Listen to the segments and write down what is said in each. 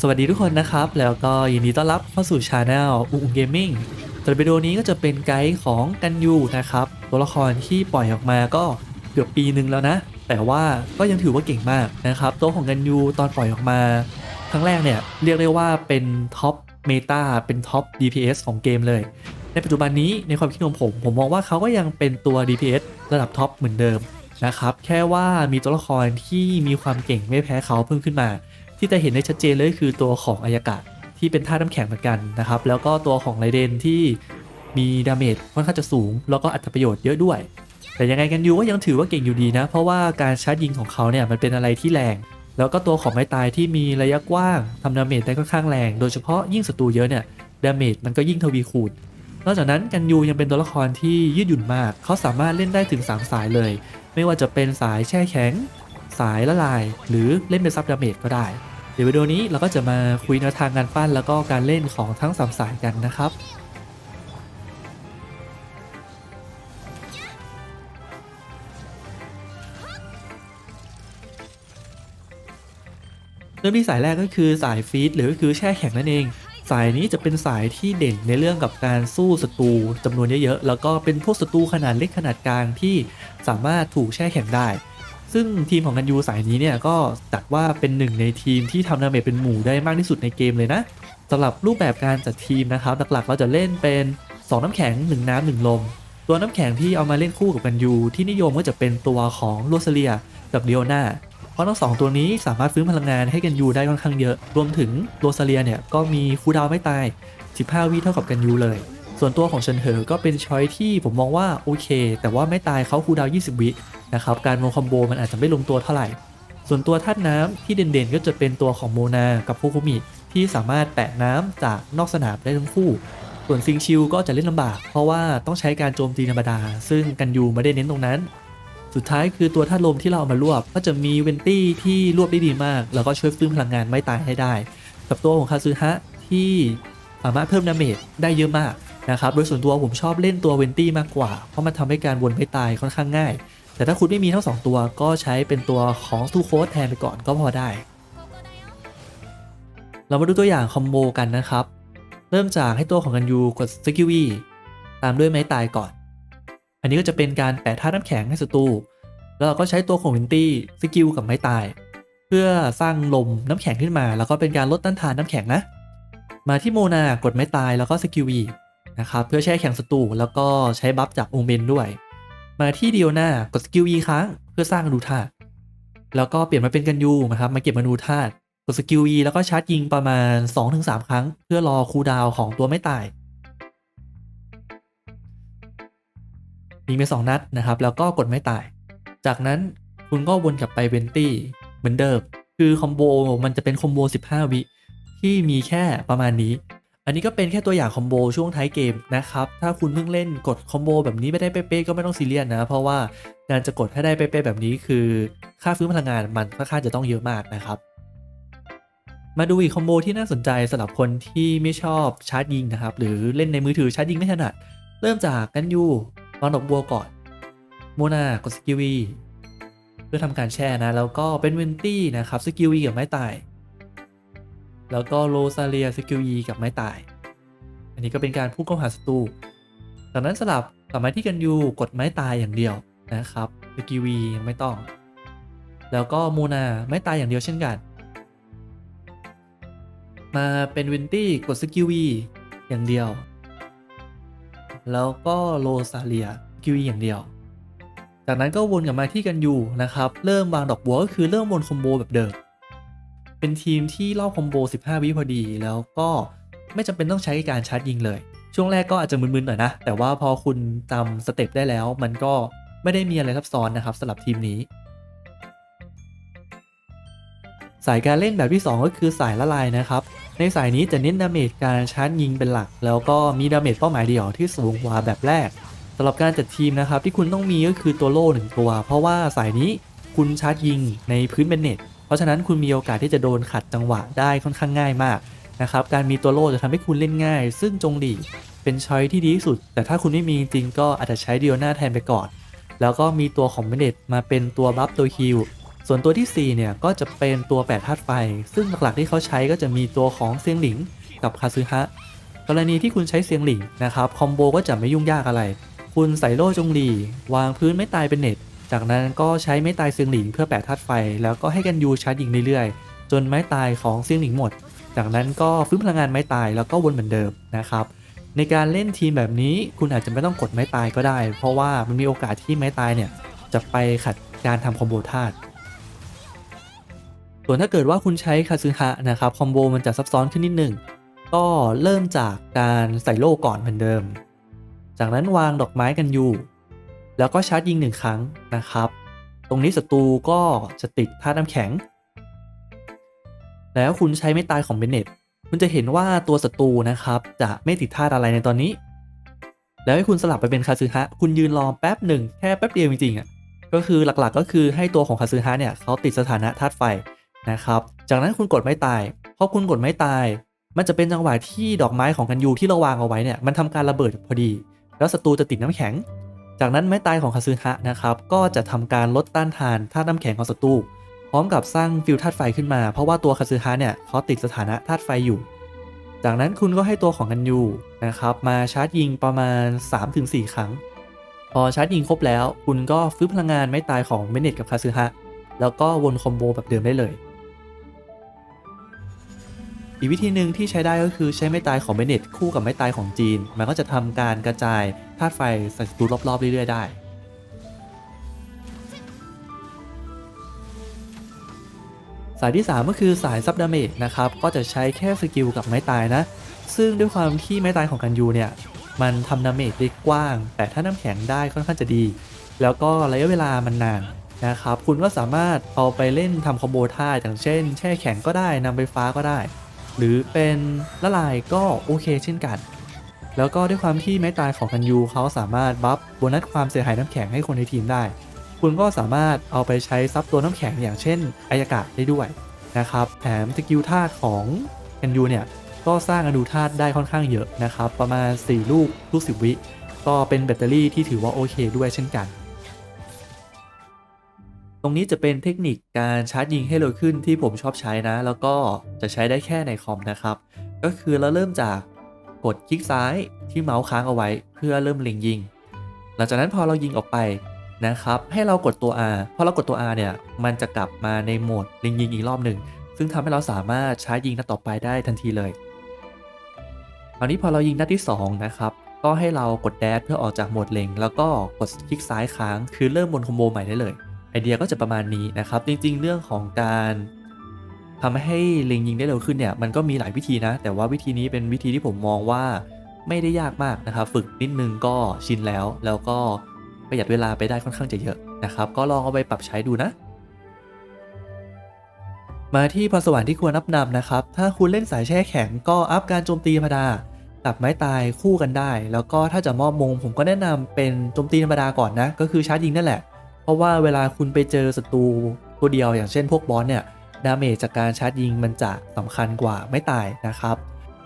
สวัสดีทุกคนนะครับ แล้วก็ยินดีต้อนรับเข้าสู่ช anel อุงเกมมิ่งสำหรับวิดีโอนี้ก็จะเป็นไกด์ของกันยูนะครับ ตัวละครที่ปล่อยออกมาก็เกือบปีหนึ่งแล้วนะ แต่ว่าก็ยังถือว่าเก่งมากนะครับ ตัวของกันยูตอนปล่อยออกมา ครั้งแรกเนี่ยเรียกได้ว่าเป็นท็อปเมตาเป็นท็อป DPS ของเกมเลย ในปัจจุบันนี้ในความคิดของผม ผมมองว่าเขาก็ยังเป็นตัว DPS ระดับท็อปเหมือนเดิมนะครับ แค่ว่ามีตัวละครที่มีความเก่งไม่แพ้เขาเพิ่มขึ้นมา ที่จะเห็นได้ชัดเจนเลยคือตัวของอายากาศที่เป็นท่าตุน้ำแข็งเหมือนกันนะครับ แล้วก็ตัวของไรเดนที่มีดาเมจค่อนข้างจะสูง แล้วก็อัตประโยชน์เยอะด้วย แต่ยังไงกันยูก็ยังถือว่าเก่งอยู่ดีนะ เพราะว่าการชาร์จยิงของเขาเนี่ยมันเป็นอะไรที่แรง แล้วก็ตัวของไม้ตายที่มีระยะกว้างทำดาเมจได้ค่อนข้างแรง โดยเฉพาะยิ่งศัตรูเยอะเนี่ยดาเมจมันก็ยิ่งทวีคูณนอกจากนั้นกันยูยังเป็นตัวละครที่ยืดหยุ่นมาก เขาสามารถเล่นได้ถึง 3 สายเลย ไม่ว่าจะเป็นสายแช่แข็ง สายละลาย หรือเล่นเป็นซับดาเมจก็ได้ ดี๋ยววิดีโอนี้เราก็จะมาคุยแนวทางการปั้นแล้วก็การเล่นของทั้ง3สายกันนะครับเริ่มที่สายแรกก็คือสายฟีดหรือก็คือแช่แข็งนั่นเอง สายนี้จะเป็นสายที่เด่นในเรื่องกับการสู้ศัตรูจำนวนเยอะๆ แล้วก็เป็นพวกศัตรูขนาดเล็กขนาดกลางที่สามารถถูกแช่แข็งได้ ซึ่งทีมของกันยูสายนี้เนี่ยก็จัดว่าเป็นหนึ่งในทีมที่ทำดาเมจเป็นหมู่ได้มากที่สุดในเกมเลยนะสำหรับรูปแบบการจัดทีมนะครับหลักๆ เราจะเล่นเป็น 2 น้ำแข็ง 1 น้ำหนึ่งลม ตัวน้ำแข็งที่เอามาเล่นคู่กับกันยูที่นิยมก็จะเป็นตัวของลูเซเลียกับเดียนาเพราะทั้งสองตัวนี้สามารถฟื้นพลังงานให้กันยูได้ค่อนข้างเยอะ รวมถึงโรซาเลียเนี่ยก็มีคูดาวไม่ตาย 15 วิเท่ากับกันยูเลย ส่วนตัวของเฉินเหอก็เป็นช้อยที่ผมมองว่าโอเค แต่ว่าไม่ตายเขาคูดาว 20 วินะครับการโมคอมโบมันอาจจะไม่ลงตัวเท่าไหร่ ส่วนตัวธาตุน้ำที่เด่นๆ ก็จะเป็นตัวของโมนากับโคคุมิที่สามารถแปะน้ำจากนอกสนามได้ทั้งคู่ ส่วนซิงชิวก็จะเล่นลำบาก เพราะว่าต้องใช้การโจมตีธรรมดา ซึ่งกันยูไม่ได้เน้นตรงนั้น สุดท้ายคือตัวธาตุลมที่เราเอามารวบ ก็จะมีเวนตี้ที่รวบได้ดีมาก แล้วก็ช่วยฟื้นพลังงานไม่ตายให้ได้ กับตัวของคาซึฮะที่สามารถเพิ่มดาเมจได้เยอะมาก นะครับโดยส่วนตัวผมชอบเล่นตัวเวนตี้มากกว่า เพราะมันทำให้การวนไม่ตายค่อนข้างง่าย แต่ถ้าคุณไม่มีทั้งสองตัวก็ใช้เป็นตัวของทูโคสแทนไปก่อนก็พอได้ เรามาดูตัวอย่างคอมโบกันนะครับ เริ่มจากให้ตัวของกันยูกดสกิลวีตามด้วยไม้ตายก่อน อันนี้ก็จะเป็นการแปะท่าน้ำแข็งให้ศัตรูแล้วเราก็ใช้ตัวของวินตี้สกิลกับไม้ตาย เพื่อสร้างลมน้ำแข็งขึ้นมา แล้วก็เป็นการลดต้านทานน้ำแข็งนะ มาที่โมนากดไม้ตายแล้วก็สกิลวี นะครับเพื่อแช่แข็งศัตรูแล้วก็ใช้บัฟจากโอเมนด้วย มาที่เดียวหน้ากดสกิลวีครั้งเพื่อสร้างอนูธาตุแล้วก็เปลี่ยนมาเป็นกันยูนะครับมาเก็บอนูธาตุกดสกิลวีแล้วก็ชาร์จยิงประมาณ 2-3 ครั้ง เพื่อรอคูดาวของตัวไม่ตายยิงไปสองนัดนะครับแล้วก็กดไม่ตาย จากนั้นคุณก็วนกลับไปเวนตี้เหมือนเดิมคือคอมโบมันจะเป็นคอมโบ 15 วิที่มีแค่ประมาณนี้ อันนี้ก็เป็นแค่ตัวอย่างคอมโบช่วงท้ายเกมนะครับ ถ้าคุณเพิ่งเล่นกดคอมโบแบบนี้ไม่ได้เป๊ะๆก็ไม่ต้องซีเรียสนะ เพราะว่าการจะกดให้ได้เป๊ะๆแบบนี้คือ ค่าฟื้นพลังงานมันค่อนข้างจะต้องเยอะมากนะครับ มาดูอีกคอมโบที่น่าสนใจสำหรับคนที่ไม่ชอบชาร์จยิงนะครับ หรือเล่นในมือถือชาร์จยิงไม่ถนัด เริ่มจากกันยูวางดอกบัวก่อน โมนากดสกิลวีเพื่อทำการแช่นะ แล้วก็เป็นเวนตี้นะครับสกิลวีกับไม้ตาย แล้วก็โรซาเลียสกิลีกับไม้ตาย อันนี้ก็เป็นการพุ่งเข้าหาศัตรูจากนั้นสลับกลับมาที่กันยูกดไม้ตายอย่างเดียวนะครับสกิลวียังไม่ต้อง แล้วก็โมนาไม้ตายอย่างเดียวเช่นกัน มาเป็นวินตี้กดสกิลวีอย่างเดียว แล้วก็โรซาเลียสกิวีอย่างเดียวจากนั้นก็วนกลับมาที่กันยูนะครับ เริ่มวางดอกบัวก็คือเริ่มวนคอมโบแบบเดิม เป็นทีมที่รอบคอมโบ 15 วิพอดี แล้วก็ไม่จำเป็นต้องใช้การชาร์จยิงเลย ช่วงแรกก็อาจจะมึนๆหน่อยนะ แต่ว่าพอคุณจำสเต็ปได้แล้ว มันก็ไม่ได้มีอะไรซับซ้อนนะครับสำหรับทีมนี้ สายการเล่นแบบที่ 2 ก็คือสายละลายนะครับ ในสายนี้จะเน้นดาเมจการชาร์จยิงเป็นหลัก แล้วก็มีดาเมจเป้าหมายเดียวที่สูงกว่าแบบแรกสำหรับการจัดทีมนะครับที่คุณต้องมีก็คือตัวโล่หนึ่งตัว เพราะว่าสายนี้คุณชาร์จยิงในพื้นเบนเน็ต เพราะฉะนั้นคุณมีโอกาสที่จะโดนขัดจังหวะได้ค่อนข้างง่ายมากนะครับการมีตัวโล่จะทำให้คุณเล่นง่าย ซึ่งจงดีเป็นช้อยที่ดีที่สุด แต่ถ้าคุณไม่มีจริงก็อาจจะใช้เดียวหน้าแทนไปก่อน แล้วก็มีตัวของเบนเน็ตมาเป็นตัวบัฟตัวฮิลส่วนตัวที่ 4 เนี่ยก็จะเป็นตัว8ธาตุไฟ ซึ่งหลักๆที่เขาใช้ก็จะมีตัวของเซียงหลิงกับคาซึฮะกรณีที่คุณใช้เซียงหลิงนะครับคอมโบก็จะไม่ยุ่งยากอะไร คุณใส่โล่จงหลีวางพื้นไม่ตายเป็นเน็ต จากนั้นก็ใช้ไม้ตายเซียงหลิงเพื่อแปะธาตุไฟ แล้วก็ให้กันยูชาร์จยิงเรื่อยๆ จนไม้ตายของเซียงหลิงหมด จากนั้นก็ฟื้นพลังงานไม้ตายแล้วก็วนเหมือนเดิมนะครับในการเล่นทีมแบบนี้คุณอาจจะไม่ต้องกดไม้ตายก็ได้ เพราะว่ามันมีโอกาสที่ไม้ตายเนี่ยจะไปขัดการทำคอมโบธาตุส่วนถ้าเกิดว่าคุณใช้คาซึฮะนะครับคอมโบมันจะซับซ้อนขึ้นนิดหนึ่งก็เริ่มจากการใส่โล่ก่อนเหมือนเดิม จากนั้นวางดอกไม้กันยู แล้วก็ชาร์จยิงหนึ่งครั้งนะครับ ตรงนี้ศัตรูก็จะติดธาตุน้ำแข็ง แล้วคุณใช้ไม่ตายของเบนเน็ตคุณจะเห็นว่าตัวศัตรูนะครับจะไม่ติดธาตุอะไรในตอนนี้ แล้วให้คุณสลับไปเป็นคาซึฮะ คุณยืนรอแป๊บหนึ่งแค่แป๊บเดียวจริงๆอะ ก็คือหลักๆก็คือให้ตัวของคาซึฮะเนี่ยเขาติดสถานะธาตุไฟนะครับ จากนั้นคุณกดไม้ตายพอคุณกดไม้ตาย มันจะเป็นจังหวะที่ดอกไม้ของกันยูที่เราวางเอาไว้เนี่ยมันทำการระเบิดพอดี แล้วศัตรูจะติดน้ำแข็ง จากนั้นไม้ตายของคาซึฮะนะครับก็จะทำการลดต้านทานธาตุน้ำแข็งของศัตรูพร้อมกับสร้างฟิลธาตุไฟขึ้นมา เพราะว่าตัวคาซึฮะเนี่ยเขาติดสถานะธาตุไฟอยู่ จากนั้นคุณก็ให้ตัวของกันยูนะครับมาชาร์จยิงประมาณ 3-4 ครั้ง พอชาร์จยิงครบแล้ว คุณก็ฟื้นพลังงานไม้ตายของเมเนตกับคาซึฮะแล้วก็วนคอมโบแบบเดิมได้เลย อีกวิธีหนึ่งที่ใช้ได้ก็คือใช้ไม้ตายของเมเนตคู่กับไม้ตายของจีน มันก็จะทำการกระจายธาตุไฟใส่ศัตรูรอบๆเรื่อยๆได้สายที่ 3 ก็คือสายซับดาเมจนะครับ ก็จะใช้แค่สกิลกับไม้ตายนะ ซึ่งด้วยความที่ไม้ตายของกันยูเนี่ย มันทำดาเมจได้กว้าง แต่ถ้าน้ำแข็งได้ค่อนข้างจะดี แล้วก็ระยะเวลามันนานนะครับ คุณก็สามารถเอาไปเล่นทำคอมโบท่าอย่างเช่น แช่แข็งก็ได้นำไฟฟ้าก็ได้ หรือเป็นละลายก็โอเคเช่นกัน แล้วก็ด้วยความที่ไม้ตายของกันยูเขาสามารถบัฟโบนัสความเสียหายน้ำแข็งให้คนในทีมได้ คุณก็สามารถเอาไปใช้ซับตัวน้ำแข็งอย่างเช่นอายากาศได้ด้วยนะครับแถมสกิลธาตุของกันยูเนี่ยก็สร้างอนุธาตุได้ค่อนข้างเยอะนะครับ ประมาณ 4 ลูกลูก10วิ ก็เป็นแบตเตอรี่ที่ถือว่าโอเคด้วยเช่นกัน ตรงนี้จะเป็นเทคนิคการชาร์จยิงให้เร็วขึ้นที่ผมชอบใช้นะ แล้วก็จะใช้ได้แค่ในคอมนะครับ ก็คือเราเริ่มจากกดคลิกซ้ายที่เมาส์ค้างเอาไว้ เพื่อเริ่มเล็งยิง หลังจากนั้นพอเรายิงออกไปนะครับ ให้เรากดตัว R พอเรากดตัว R เนี่ยมันจะกลับมาในโหมดเล็งยิงอีกรอบหนึ่งซึ่งทำให้เราสามารถชาร์จยิงนัดต่อไปได้ทันทีเลยคราวนี้พอเรายิงนัดที่ 2 นะครับก็ให้เรากดแดชเพื่อออกจากโหมดเล็ง แล้วก็กดคลิกซ้ายค้าง คือเริ่มบนคอมโบใหม่ได้เลย ไอเดียก็จะประมาณนี้นะครับ จริงๆ เรื่องของการทำให้เล็งยิงได้เร็วขึ้นเนี่ยมันก็มีหลายวิธีนะ แต่ว่าวิธีนี้เป็นวิธีที่ผมมองว่าไม่ได้ยากมากนะครับ ฝึกนิดนึงก็ชินแล้ว แล้วก็ประหยัดเวลาไปได้ค่อนข้างจะเยอะนะครับ ก็ลองเอาไปปรับใช้ดูนะ มาที่พรสวรรค์ที่ควรนับนำนะครับ ถ้าคุณเล่นสายแช่แข็งก็อัพการโจมตีธรรมดากับไม้ตายคู่กันได้ แล้วก็ถ้าจะมอบมงผมก็แนะนำเป็นโจมตีธรรมดาก่อนนะ ก็คือชาร์จยิงนั่นแหละ เพราะว่าเวลาคุณไปเจอศัตรูตัวเดียวอย่างเช่นพวกบอสเนี่ยดาเมจจากการชาร์จยิงมันจะสำคัญกว่าไม้ตายนะครับ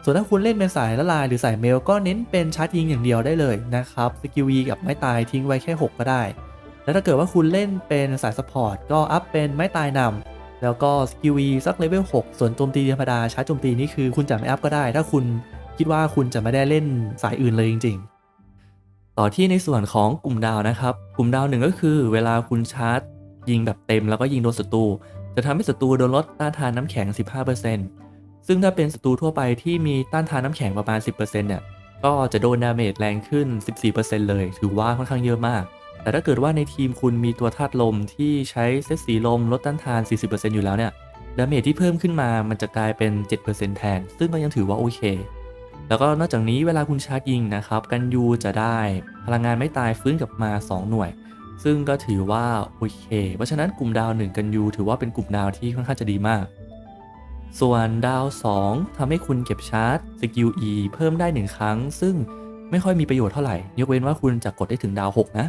ส่วนถ้าคุณเล่นเป็นสายละลายหรือสายเมลก็เน้นเป็นชาร์จยิงอย่างเดียวได้เลยนะครับสกิล E กับไม้ตายทิ้งไว้แค่ 6 ก็ได้ แล้วถ้าเกิดว่าคุณเล่นเป็นสายสปอร์ตก็อัพเป็นไม้ตายนำแล้วก็สกิล E สักเลเวล6ส่วนโจมตีธรรมดาชาร์จโจมตีนี่คือคุณจะไม่อัพก็ได้ ถ้าคุณคิดว่าคุณจะไม่ได้เล่นสายอื่นเลยจริง ๆ ต่อที่ในส่วนของกลุ่มดาวนะครับ กลุ่มดาวหนึ่งก็คือเวลาคุณชาร์จ ยิงแบบเต็มแล้วก็ยิงโดนศัตรูจะทำให้ศัตรูโดนลดต้านทานน้ำแข็ง 15%ซึ่งถ้าเป็นศัตรูทั่วไปที่มีต้านทานน้ำแข็งประมาณ 10%เนี่ยก็จะโดนดาเมจแรงขึ้น 14%เลย ถือว่าค่อนข้างเยอะมาก แต่ถ้าเกิดว่าในทีมคุณมีตัวธาตุลมที่ใช้เซตสีลมลดต้านทาน 40%อยู่แล้วเนี่ยดาเมจที่เพิ่มขึ้นมามันจะกลายเป็น 7%แทน ซึ่งก็ยังถือว่าโอเค แล้วก็นอกจากนี้เวลาคุณชาร์จยิงนะครับ กันยูจะได้พลังงานไม่ตายฟื้นกลับมา 2 หน่วย ซึ่งก็ถือว่าโอเค เพราะฉะนั้นกลุ่มดาว 1 กันยูถือว่าเป็นกลุ่มดาวที่ค่อนข้างจะดีมาก ส่วนดาว 2ทำให้คุณเก็บชาร์จสกิล E เพิ่มได้ 1 ครั้ง ซึ่งไม่ค่อยมีประโยชน์เท่าไหร่ ยกเว้นว่าคุณจะกดได้ถึงดาว 6 นะ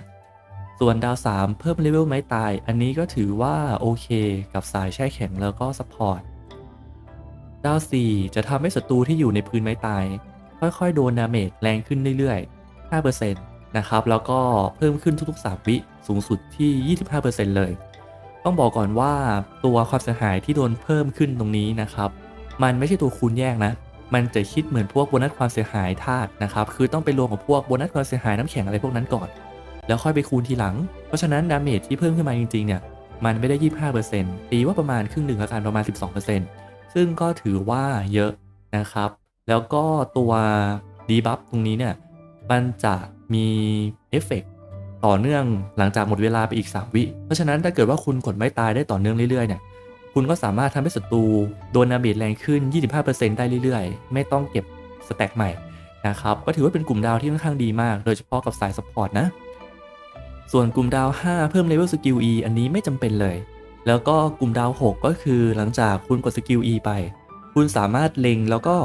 ส่วนดาว 3 เพิ่มเลเวลไม้ตาย อันนี้ก็ถือว่าโอเค กับสายแช่แข็งแล้วก็ซัพพอร์ต ดาว4จะทำให้ศัตรูที่อยู่ในพื้นไม้ตาย ค่อยๆ โดนดาเมจแรงขึ้นเรื่อยๆ 5%นะครับ แล้วก็เพิ่มขึ้นทุกๆ 3 วิสูงสุดที่ 25%เลย ต้องบอกก่อนว่าตัวความเสียหายที่โดนเพิ่มขึ้นตรงนี้นะครับ มันไม่ใช่ตัวคูณแยกนะ มันจะคิดเหมือนพวกโบนัสความเสียหายธาตุนะครับ คือต้องไปรวมกับพวกโบนัสความเสียหายน้ำแข็งอะไรพวกนั้นก่อน แล้วค่อยไปคูณทีหลัง เพราะฉะนั้นดาเมจที่เพิ่มขึ้นมาจริงๆเนี่ย มันไม่ได้ 25%ตีว่าประมาณครึ่งหนึ่งละกันประมาณ 12% ซึ่งก็ถือว่าเยอะนะครับ แล้วก็ตัวดีบัฟตรงนี้เนี่ย มันจะมีเอฟเฟกต์ต่อเนื่องหลังจากหมดเวลาไปอีก 3 วิ เพราะฉะนั้นถ้าเกิดว่าคุณกดไม่ตายได้ต่อเนื่องเรื่อยๆเนี่ย คุณก็สามารถทำให้ศัตรูโดนดาเมจแรงขึ้น 25%ได้เรื่อยๆ ไม่ต้องเก็บสแต็กใหม่นะครับ ก็ถือว่าเป็นกลุ่มดาวที่ค่อนข้างดีมาก โดยเฉพาะกับสายซัพพอร์ตนะ ส่วนกลุ่มดาว 5 เพิ่มเลเวลสกิล E อันนี้ไม่จำเป็นเลย แล้วก็กลุ่มดาว 6 ก็คือหลังจากคุณกดสกิล E ไป คุณสามารถเล็งแล้วก็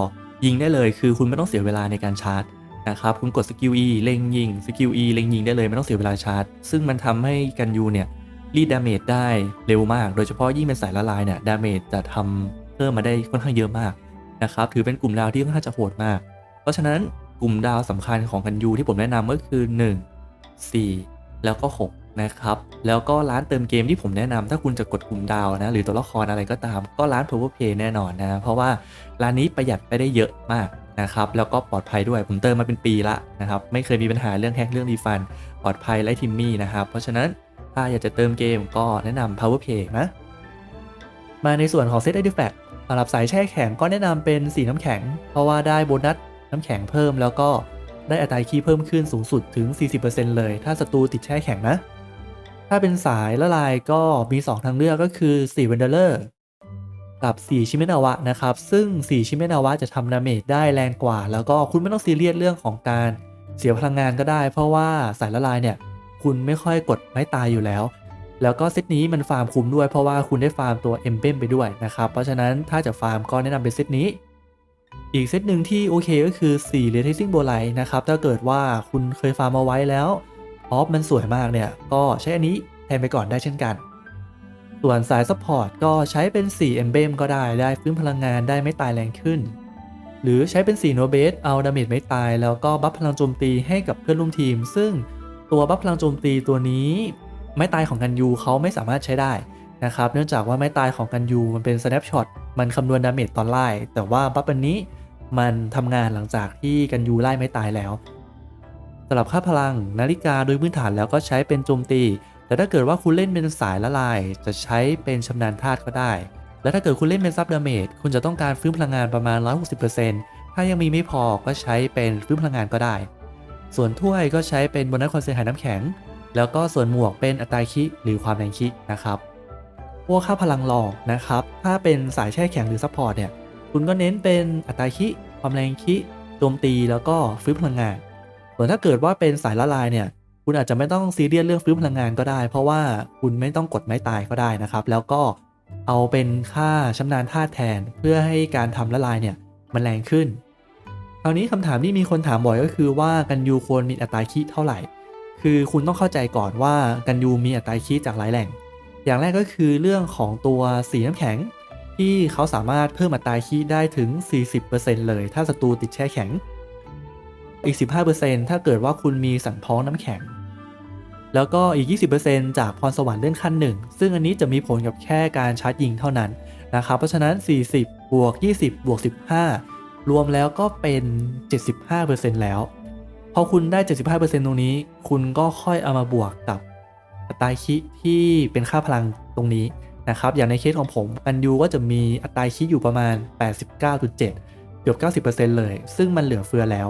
ยิงได้เลย คือคุณไม่ต้องเสียเวลาในการชาร์จนะครับ คุณกดสกิล E เล็งยิงสกิล E เล็งยิงได้เลยไม่ต้องเสียเวลาชาร์จ ซึ่งมันทำให้กันยูเนี่ยรีดดาเมจได้เร็วมาก โดยเฉพาะยิ่งเป็นสายละลายเนี่ยดาเมจจะทำเพิ่มมาได้ค่อนข้างเยอะมากนะครับ ถือเป็นกลุ่มดาวที่ค่อนข้างจะโหดมาก เพราะฉะนั้นกลุ่มดาวสำคัญของกันยูที่ผมแนะนำก็คือ 1 4 แล้วก็ 6 นะครับแล้วก็ร้านเติมเกมที่ผมแนะนำถ้าคุณจะกดกลุ่มดาวนะหรือตัวละครอะไรก็ตาม ก็ร้าน Power Play แน่นอนนะเพราะว่าร้านนี้ประหยัดไปได้เยอะมากนะครับแล้วก็ปลอดภัยด้วยผมเติมมาเป็นปีละนะครับไม่เคยมีปัญหาเรื่องแฮกเรื่องรีฟัน ปลอดภัยแลทิมมี่นะครับเพราะฉะนั้นถ้าอยากจะเติมเกมก็แนะนำ Power Play นะมาในส่วนของ Set Artifact สำหรับสายแช่แข็งก็แนะนำเป็นสีน้ำแข็ง เพราะว่าได้โบนัสน้ำแข็งเพิ่มแล้วก็ได้อัตราคีย์เพิ่มขึ้นสูงสุดถึง 40%เลย ถ้าศัตรูติดแช่แข็งนะ ถ้าเป็นสายละลายก็มี 2 ทางเลือกก็คือ4 v e n d e r กับ 4 ชิเมนาวะนะครับ ซึ่ง 4 ชิเมนาวะจะทำดาเมจได้แรงกว่า แล้วก็คุณไม่ต้องซีเรียสเรื่องของการเสียพลังงานก็ได้ เพราะว่าสายละลายเนี่ย คุณไม่ค่อยกดไม้ตายอยู่แล้ว แล้วก็เซตนี้มันฟาร์มคุ้มด้วยเพราะว่าคุณได้ฟาร์มตัวเอ็มเบมไปด้วยนะครับ เพราะฉะนั้นถ้าจะฟาร์มก็แนะนำเป็นเซตนี้ อีกเซตหนึ่งที่โอเคก็คือ4 r e t a c i n g b o l i นะครับถ้าเกิดว่าคุณเคยฟาร์มเอาไว้แล้ว ออฟมันสวยมากเนี่ย ก็ใช้อันนี้แทนไปก่อนได้เช่นกัน ส่วนสายซัพพอร์ตก็ใช้เป็น4 Emblem ก็ได้ได้ฟื้นพลังงานได้ไม่ตายแรงขึ้น หรือใช้เป็น4 n o b a s e เอาดาเมจไม่ตาย แล้วก็บัฟพลังโจมตีให้กับเพื่อนร่วมทีม ซึ่งตัวบัฟพลังโจมตีตัวนี้ ไม้ตายของกันยูเขาไม่สามารถใช้ได้นะครับเนื่องจากว่าไม้ตายของกันยูมันเป็น snapshot มันคำนวณดาเมจตอนไล่แต่ว่าบัฟอันนี้มันทำงานหลังจากที่กันยูไล่ไม้ตายแล้ว สำหรับค่าพลัง นาฬิกาโดยพื้นฐานแล้วก็ใช้เป็นโจมตี แต่ถ้าเกิดว่าคุณเล่นเป็นสายละลาย จะใช้เป็นชำนาญธาตุก็ได้ และถ้าเกิดคุณเล่นเป็นซับดาเมจคุณจะต้องการฟื้นพลังงานประมาณ 160%ถ้ายังมีไม่พอก็ใช้เป็นฟื้นพลังงานก็ได้ ส่วนถ้วยก็ใช้เป็นโบนัสความเสียหายน้ำแข็ง แล้วก็ส่วนหมวกเป็นอัตราคิหรือความแรงคินะครับพวกค่าพลังรองนะครับถ้าเป็นสายแช่แข็งหรือซัพพอร์ตเนี่ยคุณก็เน้นเป็นอัตราคิความแรงคิโจมตีแล้วก็ฟื้นพลังงาน ส่วนถ้าเกิดว่าเป็นสายละลายเนี่ย คุณอาจจะไม่ต้องซีเรียสเรื่องฟื้นพลังงานก็ได้ เพราะว่าคุณไม่ต้องกดไม้ตายก็ได้นะครับ แล้วก็เอาเป็นค่าชำนาญธาตุแทน เพื่อให้การทำละลายเนี่ยมันแรงขึ้นคราวนี้คำถามที่มีคนถามบ่อยก็คือว่ากันยูควรมีอัตราคิเท่าไหร่ คือคุณต้องเข้าใจก่อนว่ากันยูมีอัตราคีจากหลายแหล่ง อย่างแรกก็คือเรื่องของตัวสีน้ำแข็ง ที่เขาสามารถเพิ่มอัตราคีได้ถึง 40%เลย ถ้าศัตรูติดแช่แข็ง อีก 15%ถ้าเกิดว่าคุณมีสันท้องน้ำแข็ง แล้วก็อีก 20%จากพรสวรรค์เลื่อนขั้นหนึ่งซึ่งอันนี้จะมีผลกับแค่การชาร์จยิงเท่านั้นนะครับ เพราะฉะนั้น 40 บวก 20 บวก 15 รวมแล้วก็เป็น 75%แล้ว พอคุณได้ 75%ตรงนี้ คุณก็ค่อยเอามาบวกกับอัตราคิที่เป็นค่าพลังตรงนี้นะครับ อย่างในเคสของผมกันยูก็จะมีอัตราคิอยู่ประมาณ 89.7 เกือบ 90%เลย ซึ่งมันเหลือเฟือแล้ว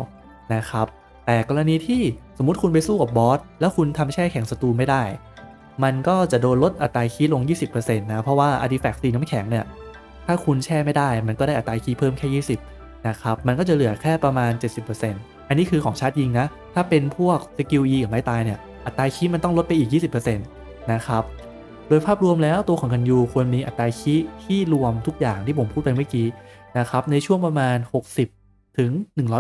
นะครับ แต่กรณีที่สมมุติคุณไปสู้กับบอสแล้วคุณทำแช่แข็งศัตรูไม่ได้ มันก็จะโดนลดอัตราคีย์ลง 20%นะเพราะว่าอาร์ติแฟกต์สีน้ำแข็งเนี่ยถ้าคุณแช่ไม่ได้ มันก็ได้อัตราคีเพิ่มแค่ 20นะครับมันก็จะเหลือแค่ประมาณ 70%อันนี้คือของชาร์จยิงนะถ้าเป็นพวกสกิล E กับไม้ตายเนี่ยอัตราคีมันต้องลดไปอีก 20%นะครับโดยภาพรวมแล้วตัวของกันยูควรมีอัตราคีที่รวมทุกอย่างที่ผมพูดไปเมื่อกี้นะครับในช่วงประมาณ 60 ถึง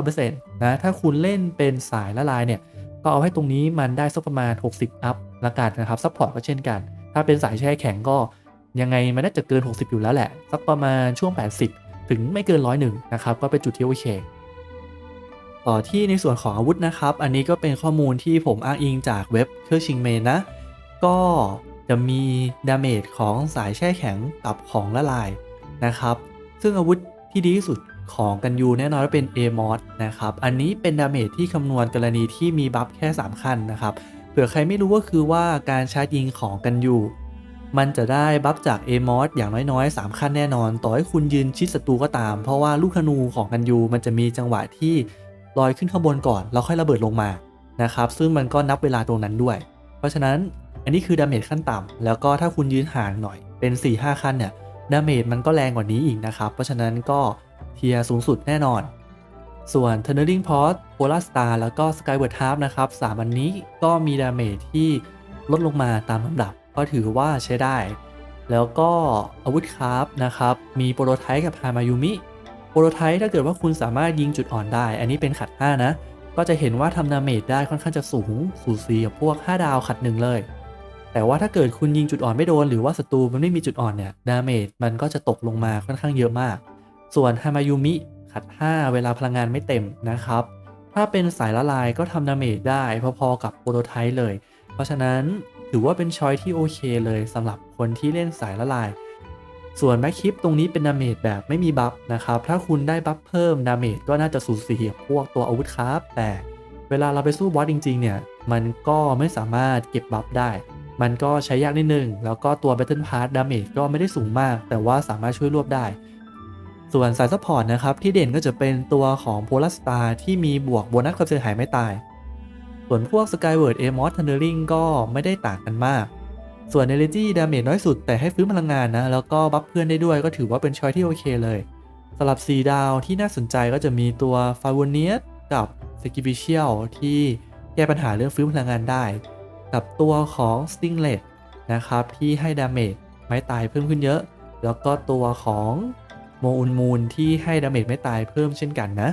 100%นะถ้าคุณเล่นเป็นสายละลายเนี่ยก็เอาให้ตรงนี้มันได้สักประมาณ 60 อัพละกันนะครับซัพพอร์ตก็เช่นกัน ถ้าเป็นสายแช่แข็งก็ยังไงมันน่าจะเกิน 60 อยู่แล้วแหละ สักประมาณช่วง 80 ถึงไม่เกิน101นะครับก็เป็นจุดที่โอเคต่อที่ในส่วนของอาวุธนะครับ อันนี้ก็เป็นข้อมูลที่ผมอ้างอิงจากเว็บเครื่องชิงเมนนะ ก็จะมีดาเมจของสายแช่แข็งกับของละลายนะครับ ซึ่งอาวุธที่ดีที่สุด ของกันยูแน่นอนว่าเป็น a m o d นะครับ อันนี้เป็นดาเมจที่คำนวณกรณีที่มีบัฟแค่ 3 ขั้นนะครับ เผื่อใครไม่รู้ก็คือว่าการชาร์จยิงของกันยูมันจะได้บัฟจาก a m o d อย่างน้อยๆ 3 ขั้นแน่นอน ต่อให้คุณยืนชิดศัตรูก็ตาม เพราะว่าลูกธนูของกันยูมันจะมีจังหวะที่ลอยขึ้นข้างบนก่อนแล้วค่อยระเบิดลงมานะครับ ซึ่งมันก็นับเวลาตรงนั้นด้วย เพราะฉะนั้นอันนี้คือดาเมจขั้นต่ำแล้วก็ถ้าคุณยืนห่างหน่อยเป็น 4-5 ขั้นเนี่ยดาเมจมันก็แรงกว่านี้อีกนะครับ เพราะฉะนั้นก็ เทียสูงสุดแน่นอน ส่วน Turning Port Polar Star แล้วก็ Skyward Harp นะครับสามอันนี้ก็มีดาเมจที่ลดลงมาตามลำดับ ก็ถือว่าใช้ได้ แล้วก็อาวุธคราฟนะครับ มีโปรโตไทป์กับฮามายุมิโปรโตไทป์ถ้าเกิดว่าคุณสามารถยิงจุดอ่อนได้ อันนี้เป็นขัด 5 นะ ก็จะเห็นว่าทำดาเมจได้ค่อนข้างจะสูงสูสีกับพวก 5 ดาวขัดหนึ่งเลย แต่ว่าถ้าเกิดคุณยิงจุดอ่อนไม่โดน หรือว่าศัตรูมันไม่มีจุดอ่อนเนี่ยดาเมจมันก็จะตกลงมาค่อนข้างเยอะมาก ส่วนฮามายุมิขัด 5 เวลาพลังงานไม่เต็มนะครับ ถ้าเป็นสายละลายก็ทำดาเมจได้พอๆกับโปรโตไทป์เลย เพราะฉะนั้นถือว่าเป็นช้อยที่โอเคเลยสำหรับคนที่เล่นสายละลาย ส่วนแม็กคิปตรงนี้เป็นดาเมจแบบไม่มีบัฟนะครับ ถ้าคุณได้บัฟเพิ่มดาเมจก็น่าจะสูสีกับพวกตัวอาวุธครับแต่เวลาเราไปสู้บอสจริงๆเนี่ย มันก็ไม่สามารถเก็บบัฟได้ มันก็ใช้ยากนิดนึง แล้วก็ตัว Battle Pass ดาเมจก็ไม่ได้สูงมาก แต่ว่าสามารถช่วยรวบได้ ส่วนสายซัพพอร์ตนะครับที่เด่นก็จะเป็นตัวของ Polar Star ที่มีบวกโบนัสความเสียหายไม่ตาย ส่วนพวก Skyward a m o s Thundering ก็ไม่ได้ต่างกันมาก ส่วน Energy ดาเมจน้อยสุดแต่ให้ฟื้นพลังงานนะ แล้วก็บัฟเพื่อนได้ด้วยก็ถือว่าเป็นช้อยที่โอเคเลยสำหรับ 4 ดาวที่น่าสนใจก็จะมีตัว f a v o n i u s กับ s k i p i c i a l ที่แก้ปัญหาเรื่องฟื้นพลังงานได้ กับตัวของ Stinglet นะครับที่ให้ดาเมจไม้ตายเพิ่มขึ้นเยอะ แล้วก็ตัวของ โมอุนมูนที่ให้ดาเมจไม่ตายเพิ่มเช่นกันนะ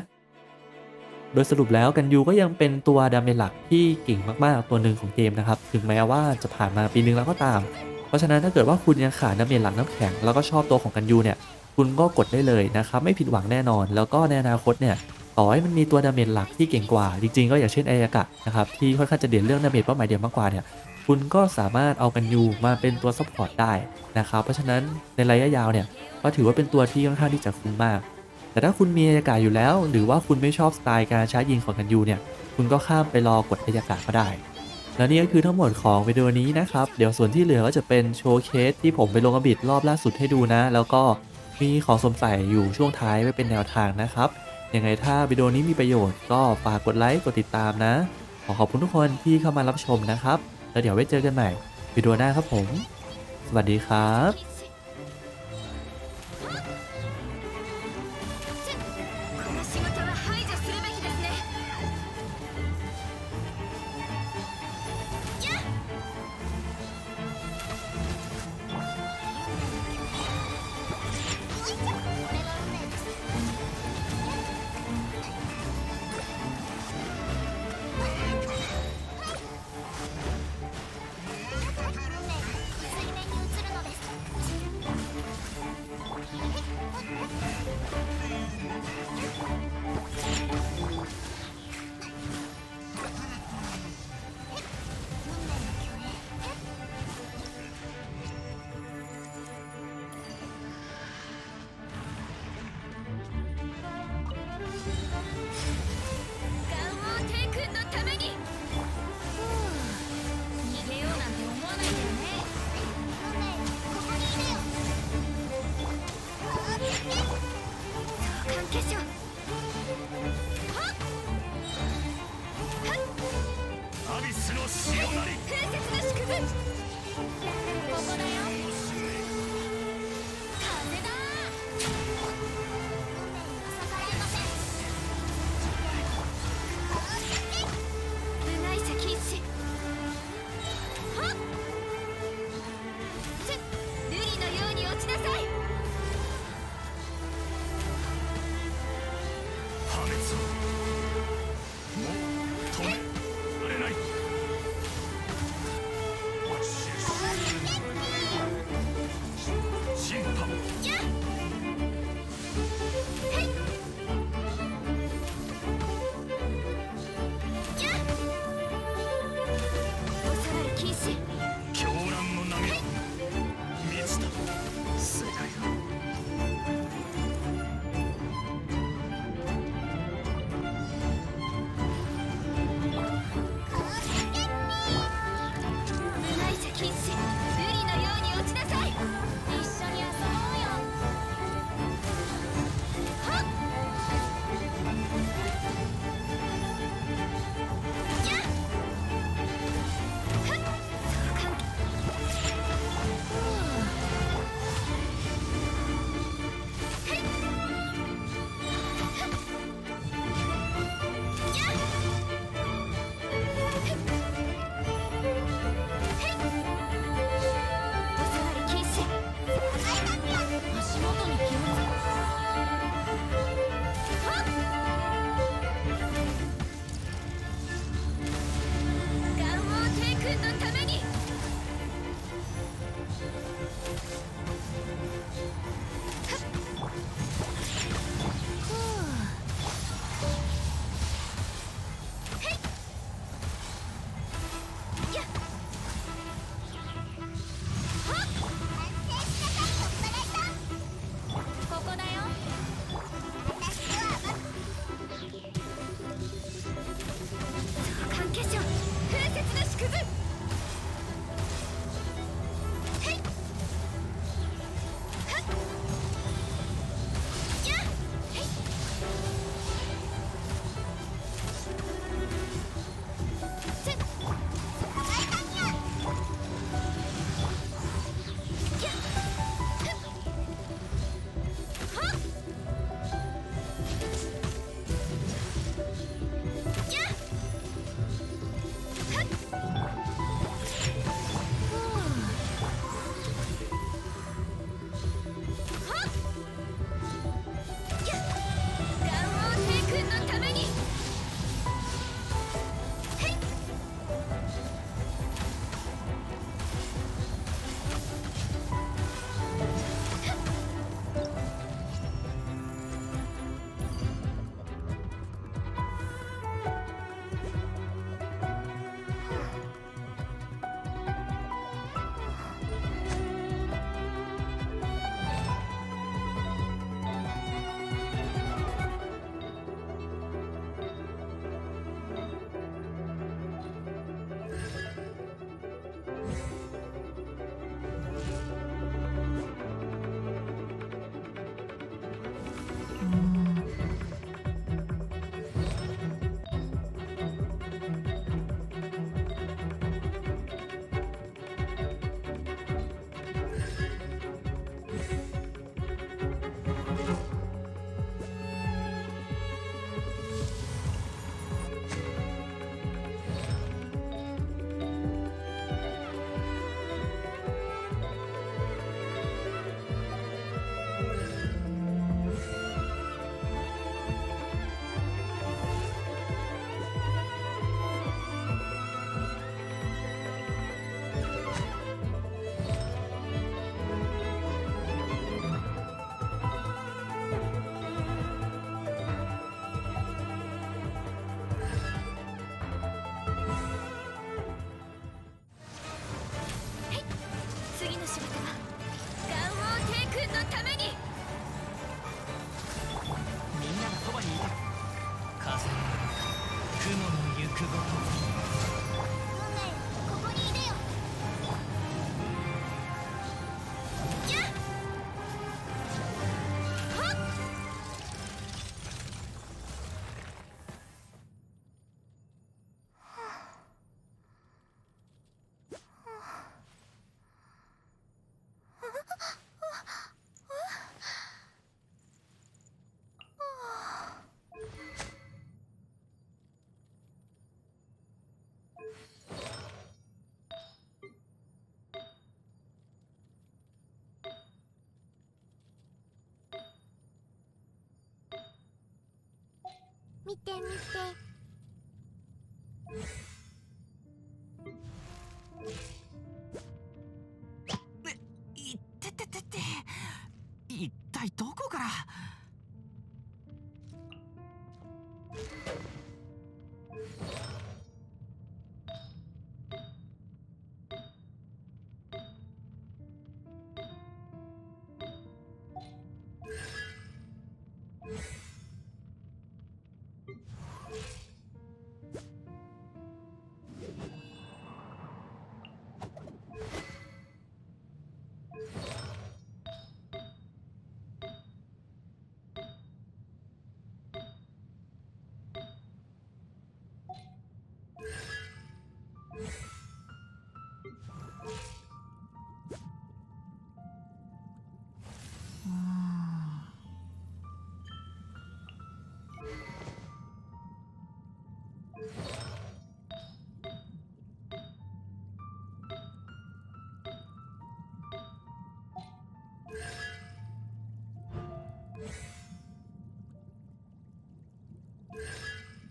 โดยสรุปแล้วกันยูก็ยังเป็นตัวดาเมจหลักที่เก่งมากๆตัวหนึ่งของเกมนะครับ ถึงแม้ว่าจะผ่านมาปีนึงแล้วก็ตาม เพราะฉะนั้นถ้าเกิดว่าคุณยังขาดดาเมจหลักน้ำแข็งแล้วก็ชอบตัวของกันยูเนี่ยคุณก็กดได้เลยนะครับไม่ผิดหวังแน่นอน แล้วก็ในอนาคตเนี่ยต่อให้มันมีตัวดาเมจหลักที่เก่งกว่า จริงๆ ก็อย่างเช่นไอยากะนะครับที่ค่อนข้างจะเด่นเรื่องดาเมจเป้าหมายเดียวมากกว่าเนี่ยคุณก็สามารถเอากันยูมาเป็นตัวซัพพอร์ตได้นะครับเพราะฉะนั้นในระยะยาวเนี่ย ก็ถือว่าเป็นตัวที่ค่อนข้างที่จะคุ้มมาก แต่ถ้าคุณมีอากาศอยู่แล้ว หรือว่าคุณไม่ชอบสไตล์การชาร์จยิงของกันยูเนี่ยคุณก็ข้ามไปรอกดอายากาศก็ได้ และนี่ก็คือทั้งหมดของวิดีโอนี้นะครับ เดี๋ยวส่วนที่เหลือก็จะเป็นโชว์เคสที่ผมไปลงกระบิดรอบล่าสุดให้ดูนะ แล้วก็มีของสมใส่อยู่ช่วงท้ายไว้เป็นแนวทางนะครับยังไงถ้าวิดีโอนี้มีประโยชน์ก็ฝากกดไลค์กดติดตามนะ ขอขอบคุณทุกคนที่เข้ามารับชมนะครับ แล้วเดี๋ยวไว้เจอกันใหม่วิดีโอหน้าครับผม สวัสดีครับ